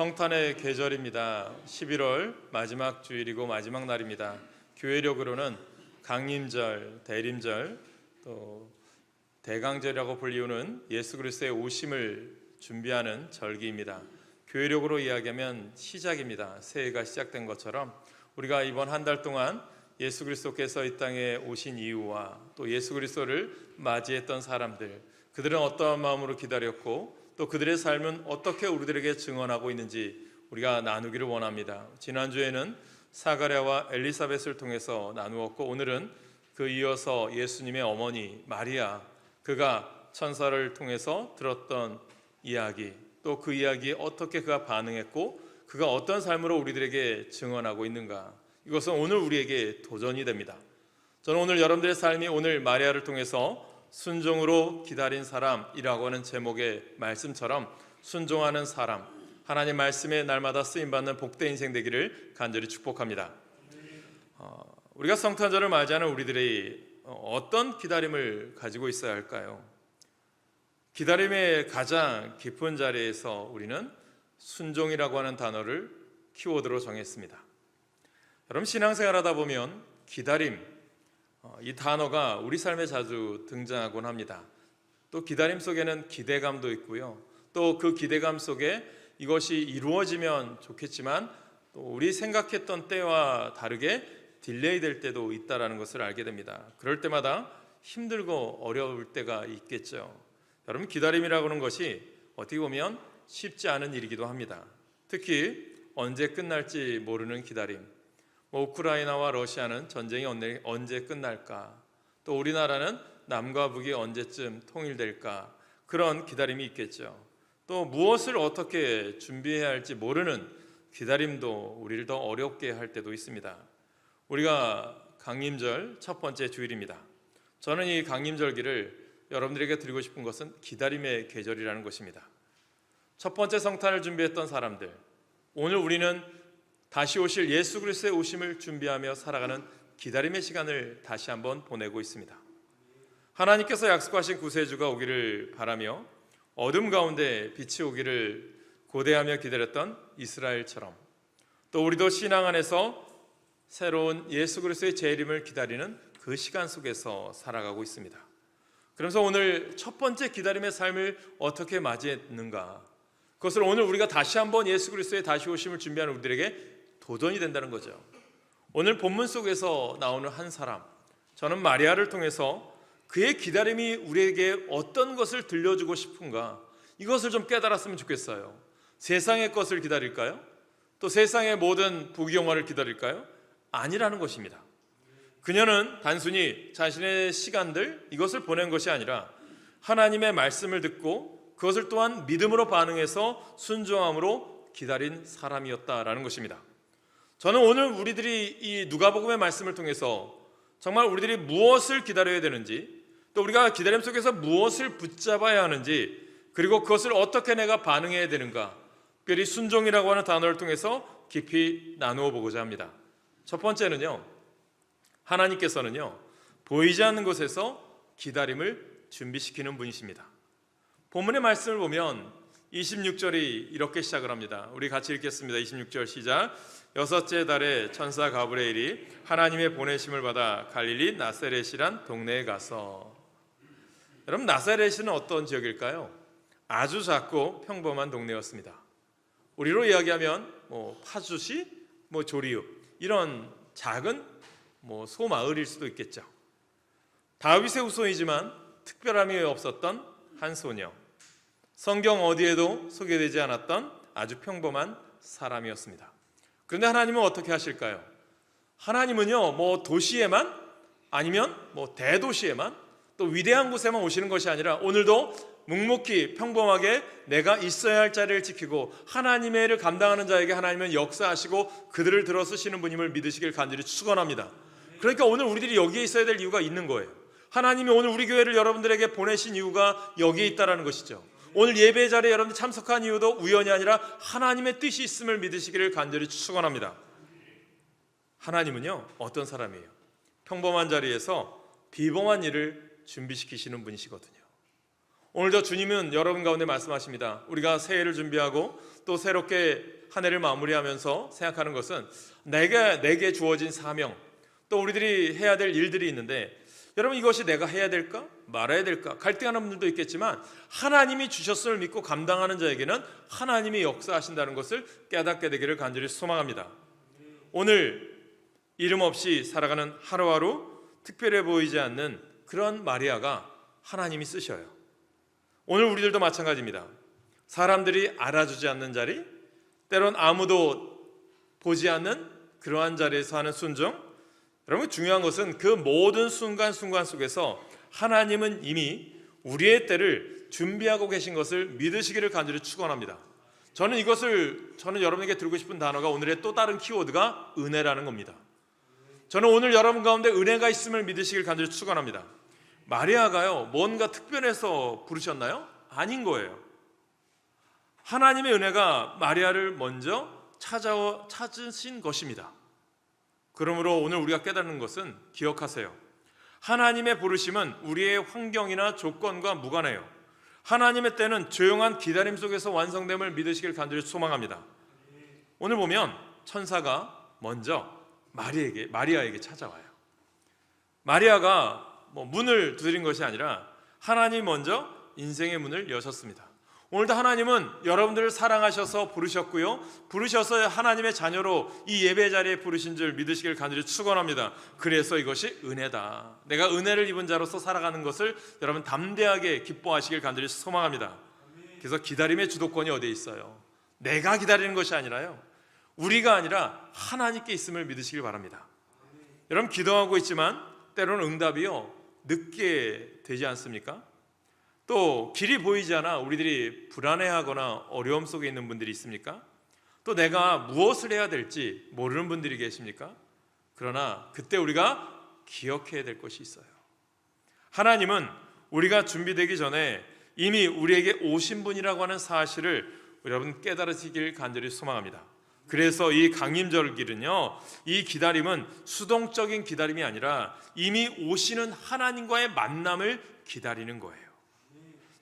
성탄의 계절입니다. 11월 마지막 주일이고 마지막 날입니다. 교회력으로는 강림절, 대림절, 또 대강절이라고 불리우는 예수 그리스도의 오심을 준비하는 절기입니다. 교회력으로 이야기하면 시작입니다. 새해가 시작된 것처럼 우리가 이번 한 달 동안 예수 그리스도께서 이 땅에 오신 이유와 또 예수 그리스도를 맞이했던 사람들, 그들은 어떠한 마음으로 기다렸고 또 그들의 삶은 어떻게 우리들에게 증언하고 있는지 우리가 나누기를 원합니다. 지난주에는 사가랴와 엘리사벳을 통해서 나누었고 오늘은 그 이어서 예수님의 어머니 마리아 그가 천사를 통해서 들었던 이야기 또 그 이야기에 어떻게 그가 반응했고 그가 어떤 삶으로 우리들에게 증언하고 있는가 이것은 오늘 우리에게 도전이 됩니다. 저는 오늘 여러분들의 삶이 오늘 마리아를 통해서 순종으로 기다린 사람이라고 하는 제목의 말씀처럼 순종하는 사람 하나님 말씀에 날마다 쓰임 받는 복된 인생 되기를 간절히 축복합니다. 어, 우리가 성탄절을 맞이하는 우리들이 어떤 기다림을 가지고 있어야 할까요? 기다림의 가장 깊은 자리에서 우리는 순종이라고 하는 단어를 키워드로 정했습니다. 여러분 신앙생활하다 보면 기다림 어, 이 단어가 우리 삶에 자주 등장하곤 합니다. 또 기다림 속에는 기대감도 있고요. 또 그 기대감 속에 이것이 이루어지면 좋겠지만 또 우리 생각했던 때와 다르게 딜레이 될 때도 있다라는 것을 알게 됩니다. 그럴 때마다 힘들고 어려울 때가 있겠죠. 여러분 기다림이라고 하는 것이 어떻게 보면 쉽지 않은 일이기도 합니다. 특히 언제 끝날지 모르는 기다림. 뭐 우크라이나와 러시아는 전쟁이 언제, 끝날까? 또 우리나라는 남과 북이 언제쯤 통일될까? 그런 기다림이 있겠죠. 또 무엇을 어떻게 준비해야 할지 모르는 기다림도 우리를 더 어렵게 할 때도 있습니다. 우리가 강림절 첫 번째 주일입니다. 저는 이 강림절기를 여러분들에게 드리고 싶은 것은 기다림의 계절이라는 것입니다. 첫 번째 성탄을 준비했던 사람들, 오늘 우리는 다시 오실 예수 그리스도의 오심을 준비하며 살아가는 기다림의 시간을 다시 한번 보내고 있습니다. 하나님께서 약속하신 구세주가 오기를 바라며 어둠 가운데 빛이 오기를 고대하며 기다렸던 이스라엘처럼 또 우리도 신앙 안에서 새로운 예수 그리스도의 재림을 기다리는 그 시간 속에서 살아가고 있습니다. 그래서 오늘 첫 번째 기다림의 삶을 어떻게 맞이했는가? 그것을 오늘 우리가 다시 한번 예수 그리스도의 다시 오심을 준비하는 우리들에게 도전이 된다는 거죠. 오늘 본문 속에서 나오는 한 사람, 저는 마리아를 통해서 그의 기다림이 우리에게 어떤 것을 들려주고 싶은가 이것을 좀 깨달았으면 좋겠어요. 세상의 것을 기다릴까요? 또 세상의 모든 부귀영화를 기다릴까요? 아니라는 것입니다. 그녀는 단순히 자신의 시간들 이것을 보낸 것이 아니라 하나님의 말씀을 듣고 그것을 또한 믿음으로 반응해서 순종함으로 기다린 사람이었다라는 것입니다. 저는 오늘 우리들이 이 누가복음의 말씀을 통해서 정말 우리들이 무엇을 기다려야 되는지 또 우리가 기다림 속에서 무엇을 붙잡아야 하는지 그리고 그것을 어떻게 내가 반응해야 되는가 특별히 순종이라고 하는 단어를 통해서 깊이 나누어 보고자 합니다. 첫 번째는요. 하나님께서는요. 보이지 않는 곳에서 기다림을 준비시키는 분이십니다. 본문의 말씀을 보면 26절이 이렇게 시작을 합니다. 우리 같이 읽겠습니다. 26절 시작. 여섯째 달에 천사 가브레일이 하나님의 보내심을 받아 갈릴리 나세렛이란 동네에 가서 여러분 나사렛은 어떤 지역일까요? 아주 작고 평범한 동네였습니다. 우리로 이야기하면 뭐 파주시, 뭐 조리읍 이런 작은 뭐 소마을일 수도 있겠죠. 다윗의 후손이지만 특별함이 없었던 한 소녀. 성경 어디에도 소개되지 않았던 아주 평범한 사람이었습니다. 그런데 하나님은 어떻게 하실까요? 하나님은요, 뭐 도시에만 아니면 뭐 대도시에만 또 위대한 곳에만 오시는 것이 아니라 오늘도 묵묵히 평범하게 내가 있어야 할 자리를 지키고 하나님의 일을 감당하는 자에게 하나님은 역사하시고 그들을 들어 쓰시는 분임을 믿으시길 간절히 축원합니다. 그러니까 오늘 우리들이 여기에 있어야 될 이유가 있는 거예요. 하나님이 오늘 우리 교회를 여러분들에게 보내신 이유가 여기에 있다라는 것이죠. 오늘 예배 자리에 여러분들 참석한 이유도 우연이 아니라 하나님의 뜻이 있음을 믿으시기를 간절히 축원합니다. 하나님은요 어떤 사람이에요? 평범한 자리에서 비범한 일을 준비시키시는 분이시거든요. 오늘도 주님은 여러분 가운데 말씀하십니다. 우리가 새해를 준비하고 또 새롭게 한 해를 마무리하면서 생각하는 것은 내가 내게 주어진 사명 또 우리들이 해야 될 일들이 있는데 여러분 이것이 내가 해야 될까 말아야 될까 갈등하는 분들도 있겠지만 하나님이 주셨음을 믿고 감당하는 자에게는 하나님이 역사하신다는 것을 깨닫게 되기를 간절히 소망합니다. 오늘 이름 없이 살아가는 하루하루 특별해 보이지 않는 그런 마리아가 하나님이 쓰셔요. 오늘 우리들도 마찬가지입니다. 사람들이 알아주지 않는 자리, 때론 아무도 보지 않는 그러한 자리에서 하는 순종. 여러분 중요한 것은 그 모든 순간순간 속에서 하나님은 이미 우리의 때를 준비하고 계신 것을 믿으시기를 간절히 축원합니다. 저는 이것을 저는 여러분에게 드리고 싶은 단어가 오늘의 또 다른 키워드가 은혜라는 겁니다. 저는 오늘 여러분 가운데 은혜가 있음을 믿으시길 간절히 축원합니다. 마리아가요 뭔가 특별해서 부르셨나요? 아닌 거예요. 하나님의 은혜가 마리아를 먼저 찾아 찾으신 것입니다. 그러므로 오늘 우리가 깨닫는 것은 기억하세요. 하나님의 부르심은 우리의 환경이나 조건과 무관해요. 하나님의 때는 조용한 기다림 속에서 완성됨을 믿으시길 간절히 소망합니다. 오늘 보면 천사가 먼저 마리에게 마리아에게 찾아와요. 마리아가 뭐 문을 두드린 것이 아니라 하나님 먼저 인생의 문을 여셨습니다. 오늘도 하나님은 여러분들을 사랑하셔서 부르셨고요. 부르셔서 하나님의 자녀로 이 예배 자리에 부르신 줄 믿으시길 간절히 축원합니다. 그래서 이것이 은혜다. 내가 은혜를 입은 자로서 살아가는 것을 여러분 담대하게 기뻐하시길 간절히 소망합니다. 그래서 기다림의 주도권이 어디에 있어요? 내가 기다리는 것이 아니라요. 우리가 아니라 하나님께 있음을 믿으시길 바랍니다. 여러분 기도하고 있지만 때로는 응답이요 늦게 되지 않습니까? 또 길이 보이지 않아 우리들이 불안해하거나 어려움 속에 있는 분들이 있습니까? 또 내가 무엇을 해야 될지 모르는 분들이 계십니까? 그러나 그때 우리가 기억해야 될 것이 있어요. 하나님은 우리가 준비되기 전에 이미 우리에게 오신 분이라고 하는 사실을 여러분 깨달으시길 간절히 소망합니다. 그래서 이 강림절길은요, 이 기다림은 수동적인 기다림이 아니라 이미 오시는 하나님과의 만남을 기다리는 거예요.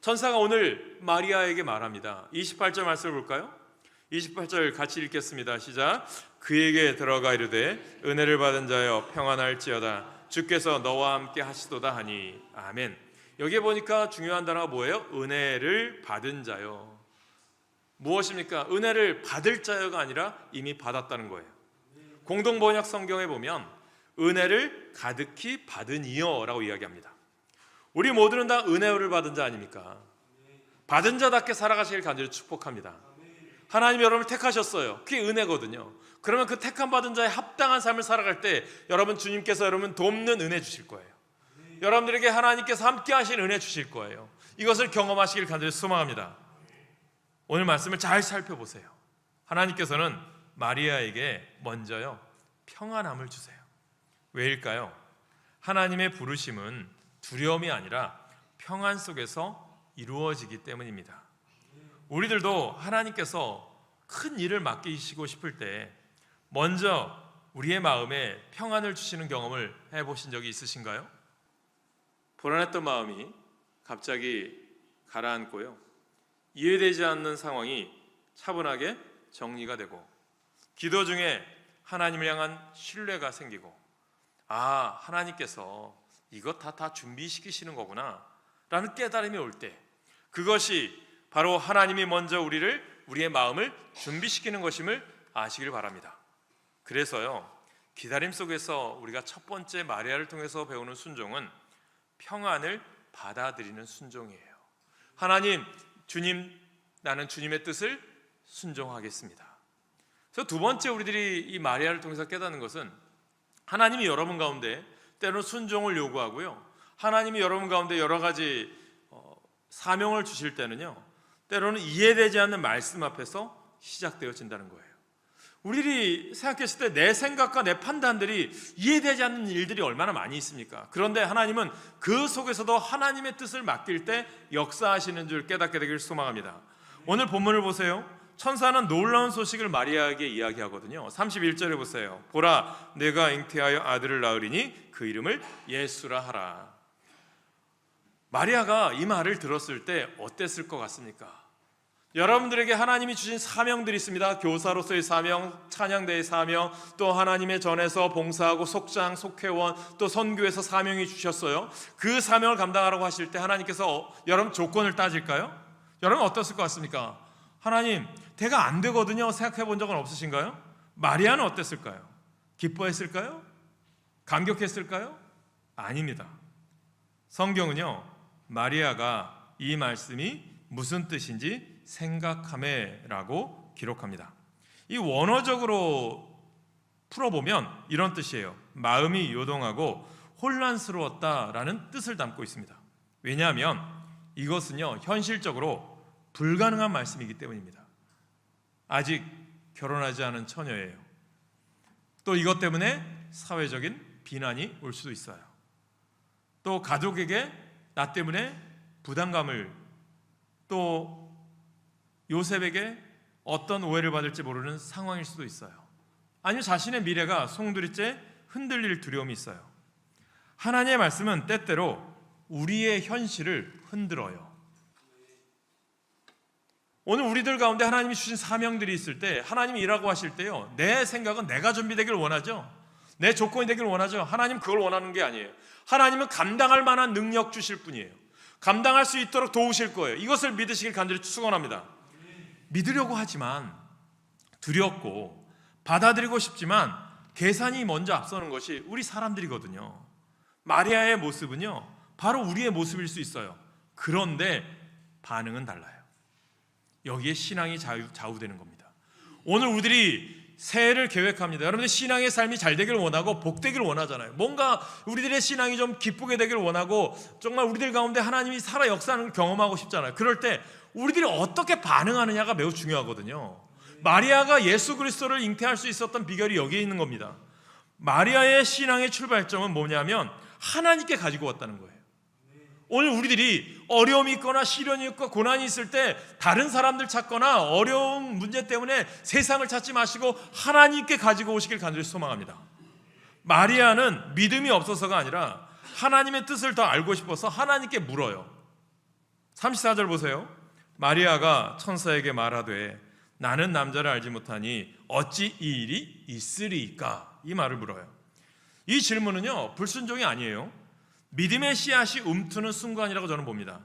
천사가 오늘 마리아에게 말합니다. 28절 말씀을 볼까요? 28절 같이 읽겠습니다. 시작. 그에게 들어가 이르되 은혜를 받은 자여 평안할지어다 주께서 너와 함께 하시도다 하니 아멘. 여기에 보니까 중요한 단어가 뭐예요? 은혜를 받은 자요. 무엇입니까? 은혜를 받을 자여가 아니라 이미 받았다는 거예요. 공동 번역 성경에 보면 은혜를 가득히 받은 이여라고 이야기합니다. 우리 모두는 다 은혜를 받은 자 아닙니까? 받은 자답게 살아가시길 간절히 축복합니다. 하나님 여러분을 택하셨어요. 그게 은혜거든요. 그러면 그 택함 받은 자의 합당한 삶을 살아갈 때 여러분 주님께서 여러분 돕는 은혜 주실 거예요. 여러분들에게 하나님께서 함께 하신 은혜 주실 거예요. 이것을 경험하시길 간절히 소망합니다. 오늘 말씀을 잘 살펴보세요. 하나님께서는 마리아에게 먼저요 평안함을 주세요. 왜일까요? 하나님의 부르심은 두려움이 아니라 평안 속에서 이루어지기 때문입니다. 우리들도 하나님께서 큰 일을 맡기시고 싶을 때 먼저 우리의 마음에 평안을 주시는 경험을 해보신 적이 있으신가요? 불안했던 마음이 갑자기 가라앉고요. 이해되지 않는 상황이 차분하게 정리가 되고 기도 중에 하나님을 향한 신뢰가 생기고 아 하나님께서 이것 다 다 준비시키시는 거구나 라는 깨달음이 올 때 그것이 바로 하나님이 먼저 우리를 우리의 마음을 준비시키는 것임을 아시길 바랍니다. 그래서요 기다림 속에서 우리가 첫 번째 마리아를 통해서 배우는 순종은 평안을 받아들이는 순종이에요. 하나님 주님 나는 주님의 뜻을 순종하겠습니다. 그래서 두 번째 우리들이 이 마리아를 통해서 깨닫는 것은 하나님이 여러분 가운데 때로는 순종을 요구하고요. 하나님이 여러분 가운데 여러 가지 어, 사명을 주실 때는요. 때로는 이해되지 않는 말씀 앞에서 시작되어진다는 거예요. 우리들이 생각했을 때 내 생각과 내 판단들이 이해되지 않는 일들이 얼마나 많이 있습니까? 그런데 하나님은 그 속에서도 하나님의 뜻을 맡길 때 역사하시는 줄 깨닫게 되길 소망합니다. 오늘 본문을 보세요. 천사는 놀라운 소식을 마리아에게 이야기하거든요. 31절에 보세요. 보라, 내가 잉태하여 아들을 낳으리니 그 이름을 예수라 하라. 마리아가 이 말을 들었을 때 어땠을 것 같습니까? 여러분들에게 하나님이 주신 사명들이 있습니다. 교사로서의 사명, 찬양대의 사명, 또 하나님의 전에서 봉사하고 속장, 속회원, 또 선교에서 사명이 주셨어요. 그 사명을 감당하라고 하실 때 하나님께서 어, 여러분 조건을 따질까요? 여러분 어떻을 것 같습니까? 하나님, 대가 안 되거든요. 생각해 본 적은 없으신가요? 마리아는 어땠을까요? 기뻐했을까요? 감격했을까요? 아닙니다. 성경은요, 마리아가 이 말씀이 무슨 뜻인지 생각함에라고 기록합니다. 이 원어적으로 풀어보면 이런 뜻이에요. 마음이 요동하고 혼란스러웠다라는 뜻을 담고 있습니다. 왜냐하면 이것은요, 현실적으로 불가능한 말씀이기 때문입니다. 아직 결혼하지 않은 처녀예요. 또 이것 때문에 사회적인 비난이 올 수도 있어요. 또 가족에게 나 때문에 부담감을 또 요셉에게 어떤 오해를 받을지 모르는 상황일 수도 있어요. 아니면 자신의 미래가 송두리째 흔들릴 두려움이 있어요. 하나님의 말씀은 때때로 우리의 현실을 흔들어요. 오늘 우리들 가운데 하나님이 주신 사명들이 있을 때 하나님이 일하고 하실 때요. 내 생각은 내가 준비되길 원하죠. 내 조건이 되길 원하죠. 하나님 그걸 원하는 게 아니에요. 하나님은 감당할 만한 능력 주실 분이에요. 감당할 수 있도록 도우실 거예요. 이것을 믿으시길 간절히 축원합니다. 믿으려고 하지만 두렵고 받아들이고 싶지만 계산이 먼저 앞서는 것이 우리 사람들이거든요. 마리아의 모습은요. 바로 우리의 모습일 수 있어요. 그런데 반응은 달라요. 여기에 신앙이 좌우, 좌우되는 겁니다. 오늘 우리들이 새해를 계획합니다. 여러분들 신앙의 삶이 잘 되길 원하고 복되길 원하잖아요. 뭔가 우리들의 신앙이 좀 기쁘게 되길 원하고 정말 우리들 가운데 하나님이 살아 역사하는 걸 경험하고 싶잖아요. 그럴 때 우리들이 어떻게 반응하느냐가 매우 중요하거든요. 마리아가 예수 그리스도를 잉태할 수 있었던 비결이 여기에 있는 겁니다. 마리아의 신앙의 출발점은 뭐냐면 하나님께 가지고 왔다는 거예요. 오늘 우리들이 어려움이 있거나 시련이 있고 고난이 있을 때 다른 사람들 찾거나 어려운 문제 때문에 세상을 찾지 마시고 하나님께 가지고 오시길 간절히 소망합니다. 마리아는 믿음이 없어서가 아니라 하나님의 뜻을 더 알고 싶어서 하나님께 물어요. 34절 보세요. 마리아가 천사에게 말하되 나는 남자를 알지 못하니 어찌 이 일이 있으리까? 이 말을 물어요. 이 질문은요, 불순종이 아니에요. 믿음의 씨앗이 움트는 순간이라고 저는 봅니다.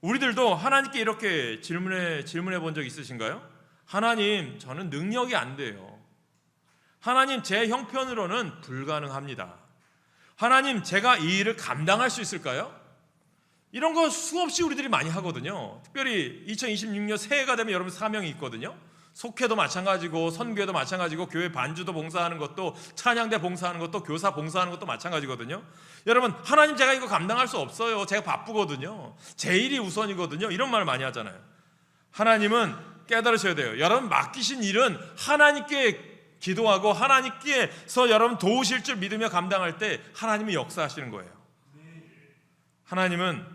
우리들도 하나님께 이렇게 질문해 질문해 본 적 있으신가요? 하나님, 저는 능력이 안 돼요. 하나님, 제 형편으로는 불가능합니다. 하나님, 제가 이 일을 감당할 수 있을까요? 이런 거 수없이 우리들이 많이 하거든요. 특별히 2026년 새해가 되면 여러분 사명이 있거든요. 속회도 마찬가지고 선교도 마찬가지고 교회 반주도 봉사하는 것도 찬양대 봉사하는 것도 교사 봉사하는 것도 마찬가지거든요. 여러분 하나님 제가 이거 감당할 수 없어요. 제가 바쁘거든요. 제 일이 우선이거든요. 이런 말 많이 하잖아요. 하나님은 깨달으셔야 돼요. 여러분 맡기신 일은 하나님께 기도하고 하나님께서 여러분 도우실 줄 믿으며 감당할 때 하나님이 역사하시는 거예요. 하나님은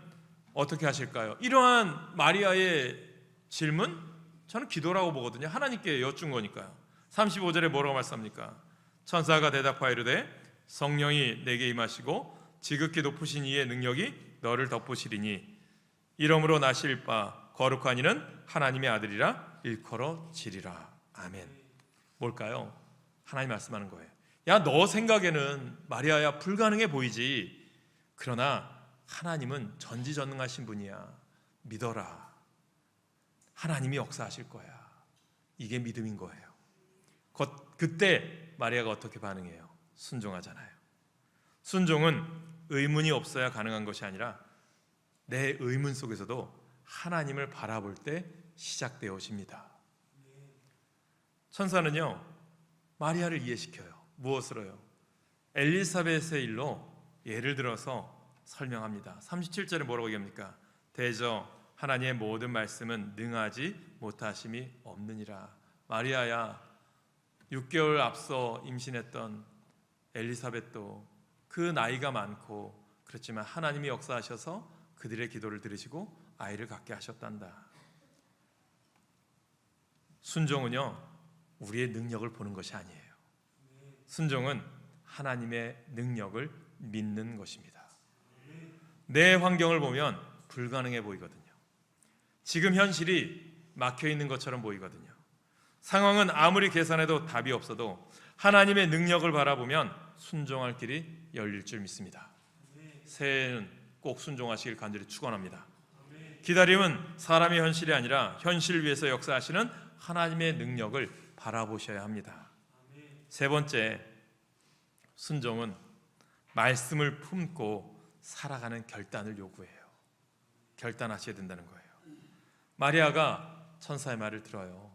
어떻게 하실까요? 이러한 마리아의 질문 저는 기도라고 보거든요. 하나님께 여쭌 거니까요. 35절에 뭐라고 말씀합니까? 천사가 대답하여 이르되 성령이 내게 임하시고 지극히 높으신 이의 능력이 너를 덮으시리니 이러므로 나실 바 거룩한 이는 하나님의 아들이라 일컬어지리라. 아멘. 뭘까요? 하나님 말씀하는 거예요. 야, 너 생각에는 마리아야 불가능해 보이지. 그러나 하나님은 전지전능하신 분이야. 믿어라. 하나님이 역사하실 거야. 이게 믿음인 거예요. 그때 마리아가 어떻게 반응해요? 순종하잖아요. 순종은 의문이 없어야 가능한 것이 아니라 내 의문 속에서도 하나님을 바라볼 때 시작되어 오십니다. 천사는요, 마리아를 이해시켜요. 무엇으로요? 엘리사벳의 일로 예를 들어서 설명합니다. 37절에 뭐라고 얘기합니까? 대저 하나님의 모든 말씀은 능하지 못하심이 없느니라. 마리아야 6개월 앞서 임신했던 엘리사벳도 그 나이가 많고 그렇지만 하나님이 역사하셔서 그들의 기도를 들으시고 아이를 갖게 하셨단다. 순종은요 우리의 능력을 보는 것이 아니에요. 순종은 하나님의 능력을 믿는 것입니다. 내 환경을 보면 불가능해 보이거든요. 지금 현실이 막혀 있는 것처럼 보이거든요. 상황은 아무리 계산해도 답이 없어도 하나님의 능력을 바라보면 순종할 길이 열릴 줄 믿습니다. 새해에는 꼭 순종하시길 간절히 축원합니다. 기다림은 사람의 현실이 아니라 현실 위에서 역사하시는 하나님의 능력을 바라보셔야 합니다. 세 번째, 순종은 말씀을 품고 살아가는 결단을 요구해요. 결단하셔야 된다는 거예요. 마리아가 천사의 말을 들어요.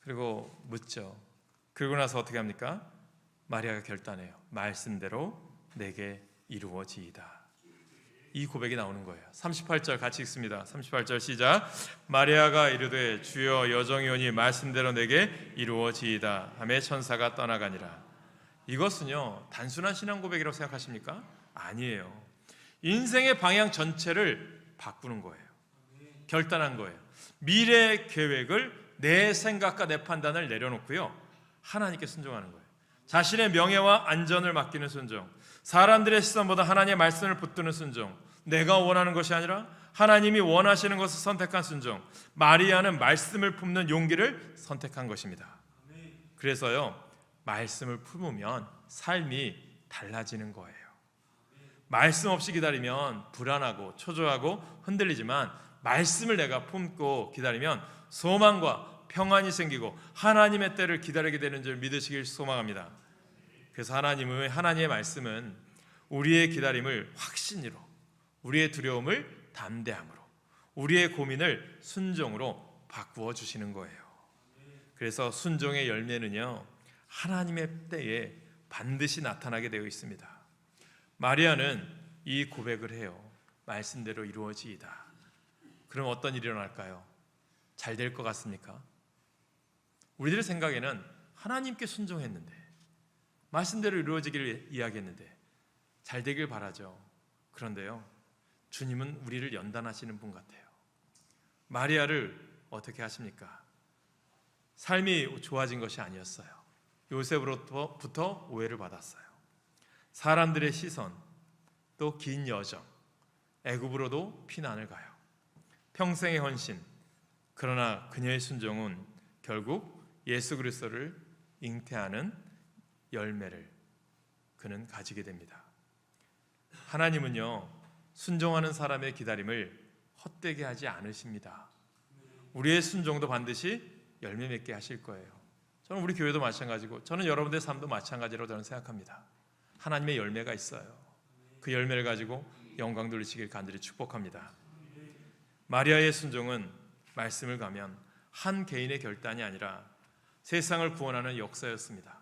그리고 묻죠. 그러고 나서 어떻게 합니까? 마리아가 결단해요. 말씀대로 내게 이루어지이다. 이 고백이 나오는 거예요. 38절 같이 읽습니다. 38절 시작. 마리아가 이르되 주여 여정이 오니 말씀대로 내게 이루어지이다. 하매 천사가 떠나가니라. 이것은요 단순한 신앙 고백이라고 생각하십니까? 아니에요. 인생의 방향 전체를 바꾸는 거예요. 결단한 거예요. 미래 계획을 내 생각과 내 판단을 내려놓고요 하나님께 순종하는 거예요. 자신의 명예와 안전을 맡기는 순종, 사람들의 시선보다 하나님의 말씀을 붙드는 순종, 내가 원하는 것이 아니라 하나님이 원하시는 것을 선택한 순종. 마리아는 말씀을 품는 용기를 선택한 것입니다. 그래서요 말씀을 품으면 삶이 달라지는 거예요. 말씀 없이 기다리면 불안하고 초조하고 흔들리지만 말씀을 내가 품고 기다리면 소망과 평안이 생기고 하나님의 때를 기다리게 되는 줄 믿으시길 소망합니다. 그래서 하나님의 하나님의 말씀은 우리의 기다림을 확신으로, 우리의 두려움을 담대함으로, 우리의 고민을 순종으로 바꾸어 주시는 거예요. 그래서 순종의 열매는요 하나님의 때에 반드시 나타나게 되어 있습니다. 마리아는 이 고백을 해요. 말씀대로 이루어지이다. 그럼 어떤 일이 일어날까요? 잘 될 것 같습니까? 우리들의 생각에는 하나님께 순종했는데 말씀대로 이루어지기를 이야기했는데 잘 되길 바라죠. 그런데요. 주님은 우리를 연단하시는 분 같아요. 마리아를 어떻게 하십니까? 삶이 좋아진 것이 아니었어요. 요셉으로부터 오해를 받았어요. 사람들의 시선, 또 긴 여정, 애굽으로도 피난을 가요. 평생의 헌신. 그러나 그녀의 순종은 결국 예수 그리스도를 잉태하는 열매를 그는 가지게 됩니다. 하나님은요 순종하는 사람의 기다림을 헛되게 하지 않으십니다. 우리의 순종도 반드시 열매 맺게 하실 거예요. 저는 우리 교회도 마찬가지고 저는 여러분들의 삶도 마찬가지로 저는 생각합니다. 하나님의 열매가 있어요. 그 열매를 가지고 영광 돌리시길 간절히 축복합니다. 마리아의 순종은 말씀을 가면 한 개인의 결단이 아니라 세상을 구원하는 역사였습니다.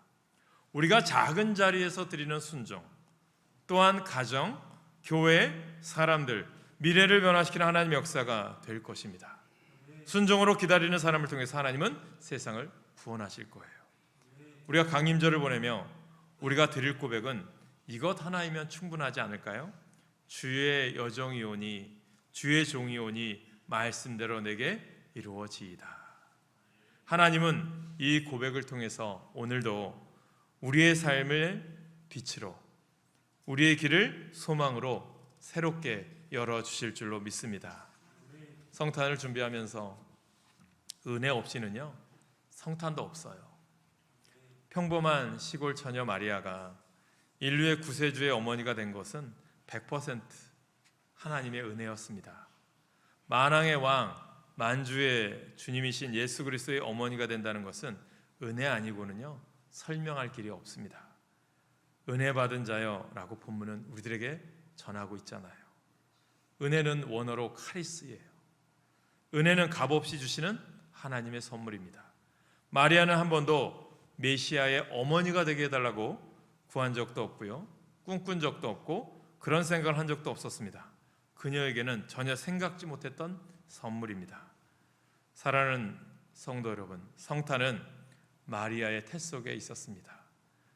우리가 작은 자리에서 드리는 순종, 또한 가정, 교회, 사람들, 미래를 변화시키는 하나님의 역사가 될 것입니다. 순종으로 기다리는 사람을 통해서 하나님은 세상을 구원하실 거예요. 우리가 강림절을 보내며 우리가 드릴 고백은 이것 하나이면 충분하지 않을까요? 주의 여정이오니 주의 종이 오니 말씀대로 내게 이루어지이다. 하나님은 이 고백을 통해서 오늘도 우리의 삶을 빛으로 우리의 길을 소망으로 새롭게 열어 주실 줄로 믿습니다. 성탄을 준비하면서 은혜 없이는요 성탄도 없어요. 평범한 시골 처녀 마리아가 인류의 구세주의 어머니가 된 것은 100% 하나님의 은혜였습니다. 만왕의 왕, 만주의 주님이신 예수 그리스도의 어머니가 된다는 것은 은혜 아니고는요 설명할 길이 없습니다. 은혜 받은 자여라고 본문은 우리들에게 전하고 있잖아요. 은혜는 원어로 카리스예요. 은혜는 값없이 주시는 하나님의 선물입니다. 마리아는 한 번도 메시아의 어머니가 되게 해달라고 구한 적도 없고요. 꿈꾼 적도 없고 그런 생각을 한 적도 없었습니다. 그녀에게는 전혀 생각지 못했던 선물입니다. 사랑하는 성도 여러분, 성탄은 마리아의 태 속에 있었습니다.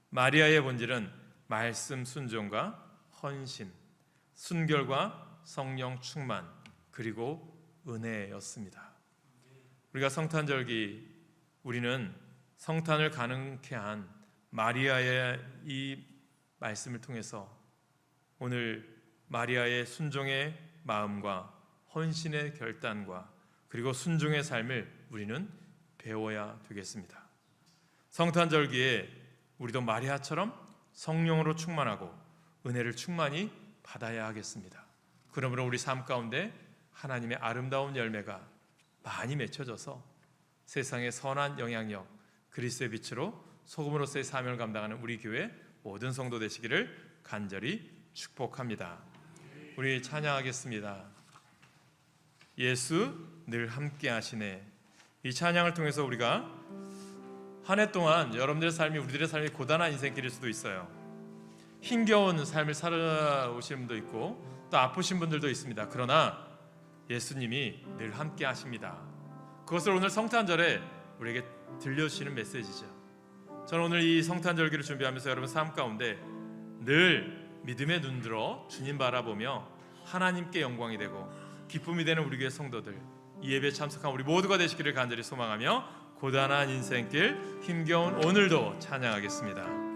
마리아의 본질은 말씀 순종과 헌신, 순결과 성령 충만, 그리고 은혜였습니다. 우리가 성탄절기 우리는 성탄을 가능케 한 마리아의 이 말씀을 통해서 오늘 마리아의 순종의 마음과 헌신의 결단과 그리고 순종의 삶을 우리는 배워야 되겠습니다. 성탄절기에 우리도 마리아처럼 성령으로 충만하고 은혜를 충만히 받아야 하겠습니다. 그러므로 우리 삶 가운데 하나님의 아름다운 열매가 많이 맺혀져서 세상의 선한 영향력, 그리스도의 빛으로 소금으로서의 사명을 감당하는 우리 교회 모든 성도 되시기를 간절히 축복합니다. 우리 찬양하겠습니다. 예수 늘 함께 하시네. 이 찬양을 통해서 우리가 한 해 동안 여러분들의 삶이 우리들의 삶이 고단한 인생길일 수도 있어요. 힘겨운 삶을 살아오시는 분도 있고 또 아프신 분들도 있습니다. 그러나 예수님이 늘 함께 하십니다. 그것을 오늘 성탄절에 우리에게 들려주시는 메시지죠. 저는 오늘 이 성탄절기를 준비하면서 여러분 삶 가운데 늘 믿음의 눈 들어 주님 바라보며 하나님께 영광이 되고 기쁨이 되는 우리 교회 성도들 이 예배에 참석한 우리 모두가 되시기를 간절히 소망하며 고단한 인생길 힘겨운 오늘도 찬양하겠습니다.